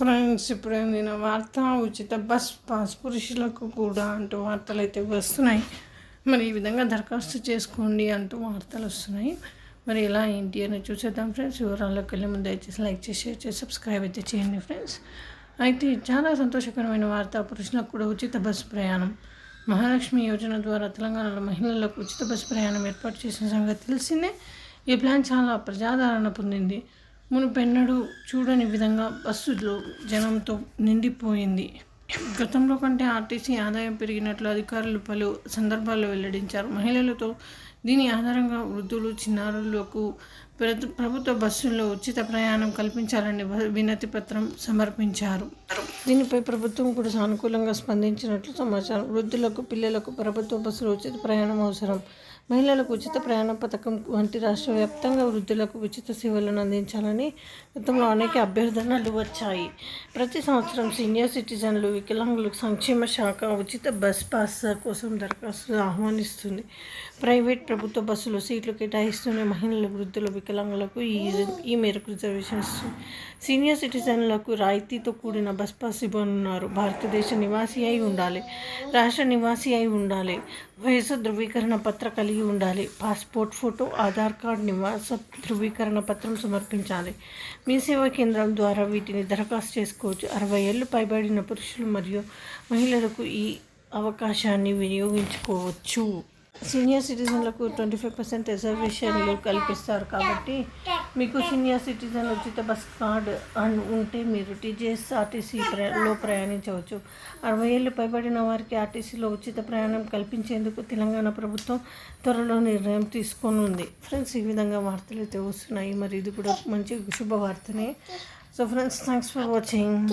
Friends ఇప్పుడు అందిన వార్త? ఉచిత బస్ పాస్ పురుషులకు కూడా అంటూ వార్తలు అయితే వస్తున్నాయి. మరి ఈ విధంగా దరఖాస్తు చేసుకోండి అంటూ వార్తలు వస్తున్నాయి. మరి ఎలా ఏంటి అని చూసేద్దాం ఫ్రెండ్స్. వివరాల్లోకి వెళ్ళే ముందు దయచేసి లైక్ చేసి షేర్ చేసి సబ్స్క్రైబ్ అయితే చేయండి ఫ్రెండ్స్. అయితే చాలా సంతోషకరమైన వార్త పురుషులకు కూడా ఉచిత బస్సు ప్రయాణం. మహాలక్ష్మి యోజన ద్వారా తెలంగాణలో మహిళలకు ఉచిత బస్సు ప్రయాణం ఏర్పాటు చేసిన సంగతి తెలిసిందే. ఈ ప్లాన్ చాలా ప్రజాదరణ పొందింది. మునుపెన్నడూ చూడని విధంగా బస్సులో జనంతో నిండిపోయింది. గతంలో కంటే ఆర్టీసీ ఆదాయం పెరిగినట్లు అధికారులు పలు సందర్భాల్లో వెల్లడించారు. మహిళలతో దీని ఆధారంగా వృద్ధులు చిన్నారులకు ప్రభుత్వ బస్సుల్లో ఉచిత ప్రయాణం కల్పించాలని వినతి పత్రం సమర్పించారు. దీనిపై ప్రభుత్వం కూడా సానుకూలంగా స్పందించినట్లు సమాచారం. వృద్ధులకు పిల్లలకు ప్రభుత్వ బస్సులు ఉచిత ప్రయాణం అవసరం. మహిళలకు ఉచిత ప్రయాణ పథకం వంటి రాష్ట్ర వ్యాప్తంగా వృద్ధులకు ఉచిత సేవలను అందించాలని గతంలో అనేక అభ్యర్థనలు వచ్చాయి. ప్రతి సంవత్సరం సీనియర్ సిటిజన్లు వికలాంగులకు సంక్షేమ శాఖ ఉచిత బస్ పాస్ కోసం దరఖాస్తులు ఆహ్వానిస్తుంది. ప్రైవేట్ ప్రభుత్వ బస్సులు సీట్లు కేటాయిస్తూనే మహిళలు వృద్ధులు వికలాంగులకు ఈ ఈ మేరకు రిజర్వేషన్ ఇస్తుంది. సీనియర్ సిటిజన్లకు రాయితీతో కూడిన బస్ పాస్ ఇవ్వనున్నారు. భారతదేశ నివాసి అయి ఉండాలి. రాష్ట్ర నివాసి అయి ఉండాలి. వయసు ధృవీకరణ పత్ర కలిగి ఉండాలి. పాస్పోర్ట్ ఫోటో ఆధార్ కార్డ్ నివాస ధృవీకరణ పత్రం సమర్పించాలి. మీ సేవా కేంద్రం ద్వారా వీటిని దరఖాస్తు చేసుకోవచ్చు. అరవై ఏళ్ళు పైబడిన పురుషులు మరియు మహిళలకు ఈ అవకాశాన్ని వినియోగించుకోవచ్చు. సీనియర్ సిటిజన్లకు ట్వంటీ ఫైవ్ పర్సెంట్ రిజర్వేషన్లు కల్పిస్తారు కాబట్టి మీకు సీనియర్ సిటిజన్ ఉచిత బస్ కార్డ్ ఉంటే మీరు టీజీఎస్ ఆర్టీసీ లో ప్రయాణించవచ్చు. అరవై ఏళ్ళు పైబడిన వారికి ఆర్టీసీలో ఉచిత ప్రయాణం కల్పించేందుకు తెలంగాణ ప్రభుత్వం త్వరలో నిర్ణయం తీసుకోనుంది. ఫ్రెండ్స్ ఈ విధంగా వార్తలు అయితే వస్తున్నాయి. మరి ఇది కూడా మంచి శుభవార్తనే. So friends thanks for watching